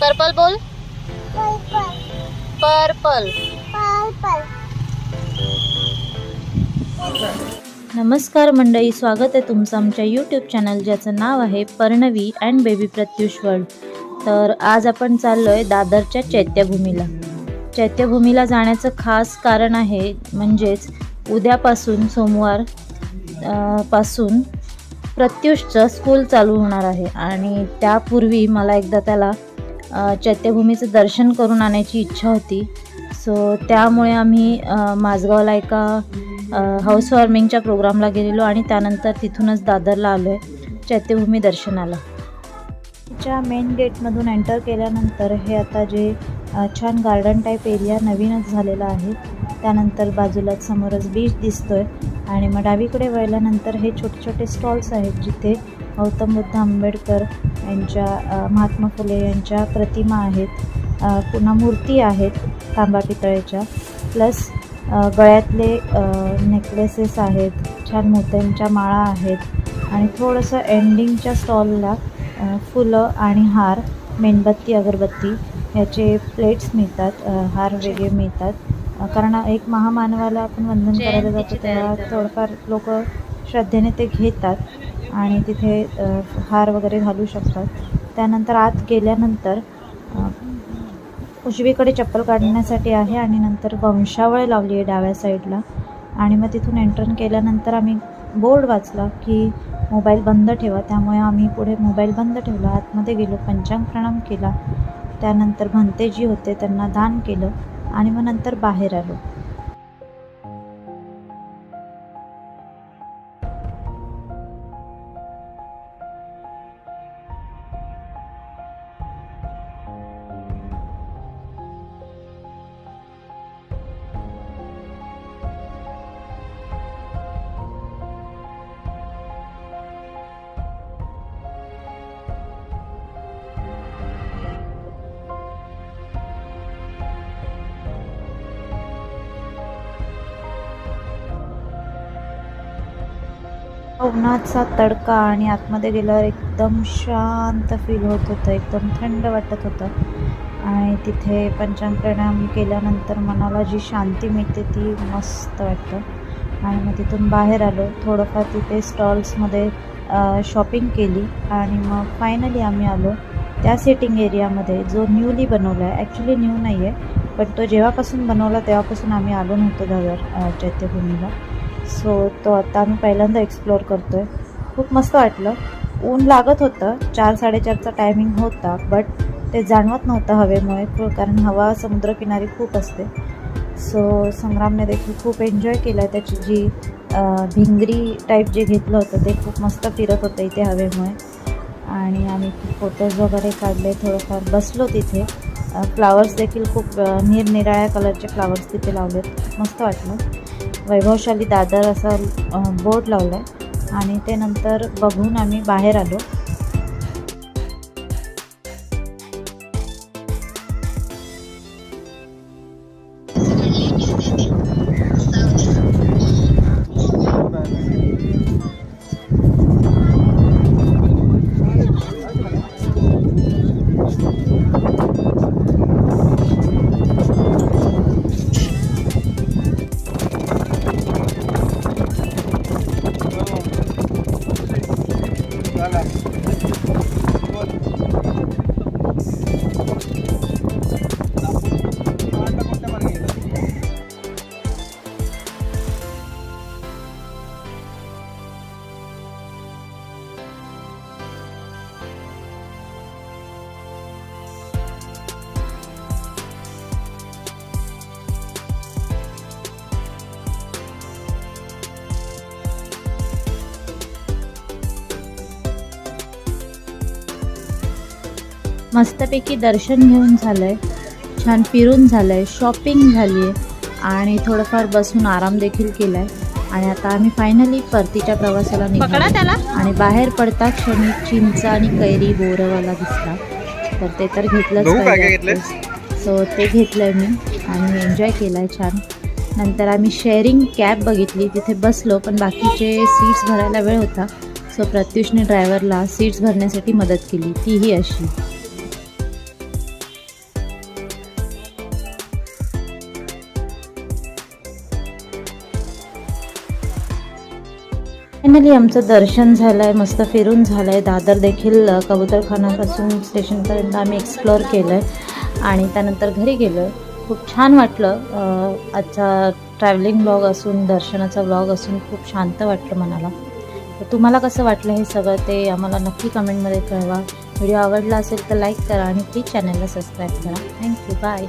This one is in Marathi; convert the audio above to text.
पर्पल बोल. पर्पल नमस्कार मंडळी स्वागत आहे तुमचं आमच्या यूट्यूब चॅनल ज्याचं नाव आहे Parnavi and baby Pratyush world तर आज आपण चाललो आहे दादरच्या चैत्यभूमीला. चैत्यभूमीला जाण्याचं खास कारण आहे म्हणजेच उद्यापासून सोमवारपासून प्रत्युषचं स्कूल चालू होणार आहे. आणि त्यापूर्वी मला एकदा त्याला चैत्यभूमीचं दर्शन करून आणायची इच्छा होती. सो त्यामुळे आम्ही माझगावला एका हाऊस वॉर्मिंगच्या प्रोग्रामला गेलेलो आणि त्यानंतर तिथूनच दादरला आलो आहे चैत्यभूमी दर्शनाला. तिच्या मेन गेटमधून एंटर केल्यानंतर हे आता जे छान गार्डन टाईप एरिया नवीनच झालेला आहे. त्यानंतर बाजूलाच समोरच बीच दिसतोय. आणि मग डावीकडे वळल्यानंतर हे छोटे छोटे स्टॉल्स आहेत जिथे गौतम बुद्ध आंबेडकर यांच्या महात्मा फुले यांच्या प्रतिमा आहेत. पुन्हा मूर्ती आहेत तांबा पितळेच्या. प्लस गळ्यातले नेकलेसेस आहेत छान मोत्यांच्या माळा आहेत आणि थोडंसं एंडिंगच्या स्टॉलला फुलं आणि हार मेणबत्ती अगरबत्ती ह्याचे प्लेट्स मिळतात हार वेगळे मिळतात. कारण एक महामानवाला आपण वंदन करायला जातो तेव्हा थोडंफार लोक श्रद्धेने ते घेतात. आणि तिथे हार वगैरे घालू शकतात. त्यानंतर आत गेल्यानंतर उजवीकडे चप्पल काढण्यासाठी आहे आणि नंतर वंशावळ लावली आहे डाव्या साईडला. आणि मग तिथून एंट्रन केल्यानंतर आम्ही बोर्ड वाचला की मोबाईल बंद ठेवा. त्यामुळे आम्ही पुढे मोबाईल बंद ठेवला. आतमध्ये गेलो पंचांग प्रणाम केला. त्यानंतर भंतेजी होते त्यांना दान केलं आणि मग नंतर बाहेर आलो. उन्हाचा तडका आणि आतमध्ये गेल्यावर एकदम शांत फील होत होतं एकदम थंड वाटत होतं. आणि तिथे पंचांग प्रणाम केल्यानंतर मनाला जी शांती मिळते ती मस्त वाटतं. आणि मग तिथून बाहेर आलो. थोडंफार तिथे स्टॉल्समध्ये शॉपिंग केली. आणि मग फायनली आम्ही आलो त्या सिटिंग एरियामध्ये जो न्यूली बनवला आहे. ॲक्च्युली न्यू नाही आहे पण तो जेव्हापासून बनवला तेव्हापासून आम्ही आलो नव्हतो दादर चैत्यभूमीला. सो तो आता आम्ही पहिल्यांदा एक्सप्लोअर करतो आहे खूप मस्त वाटलं. ऊन लागत होतं. चार साडेचारचा टायमिंग होता बट ते जाणवत नव्हतं हवेमुळे कारण हवा समुद्रकिनारी खूप असते. सो संग्रामने देखील खूप एन्जॉय केला त्याची जी भिंगरी टाईप जे घेतलं होतं ते खूप मस्त फिरत होतं इथे हवेमुळे. आणि आम्ही फोटोज वगैरे काढले थोडंफार बसलो तिथे. फ्लावर्स देखील खूप निरनिराळ्या कलरचे फ्लावर्स तिथे लावलेत. मस्त वाटलं. वैभवशाली दादर असं बोर्ड लावला आहे आणि ते नंतर बघून आम्ही बाहेर आलो. मस्तपैकी दर्शन घेऊन झालं आहे छान फिरून झालं आहे शॉपिंग झाली आहे आणि थोडंफार बसून आराम देखील केला आहे आणि आता आम्ही फायनली परतीच्या प्रवासाला निघालो. त्याला. आणि बाहेर पडता क्षणी चिंच आणि कैरी बोरवाला दिसला. तर ते तर घेतलंच पाहिजे? सो ते घेतलंय मी आणि एन्जॉय केलाय छान. नंतर आम्ही शेअरिंग कॅब बघितली. तिथे बसलो पण बाकीचे सीट्स भरायला वेळ होता. सो प्रत्युषने ड्रायव्हरला सीट्स भरण्यासाठी मदत केली. तीही अशी. फायनली आमचं दर्शन झालं आहे मस्त फिरून झालं आहे दादर देखील कबूतरखानापासून स्टेशनपर्यंत आम्ही एक्सप्लोअर केलं आहे आणि त्यानंतर घरी गेलो आहे खूप छान वाटलं. आजचा ट्रॅव्हलिंग ब्लॉग असून दर्शनाचा ब्लॉग असून खूप शांत वाटलं मनाला. तर तुम्हाला कसं वाटलं हे सगळं ते आम्हाला नक्की कमेंटमध्ये कळवा. व्हिडिओ आवडला असेल तर लाईक करा आणि प्लीज चॅनलला सबस्क्राईब करा. Thank you bye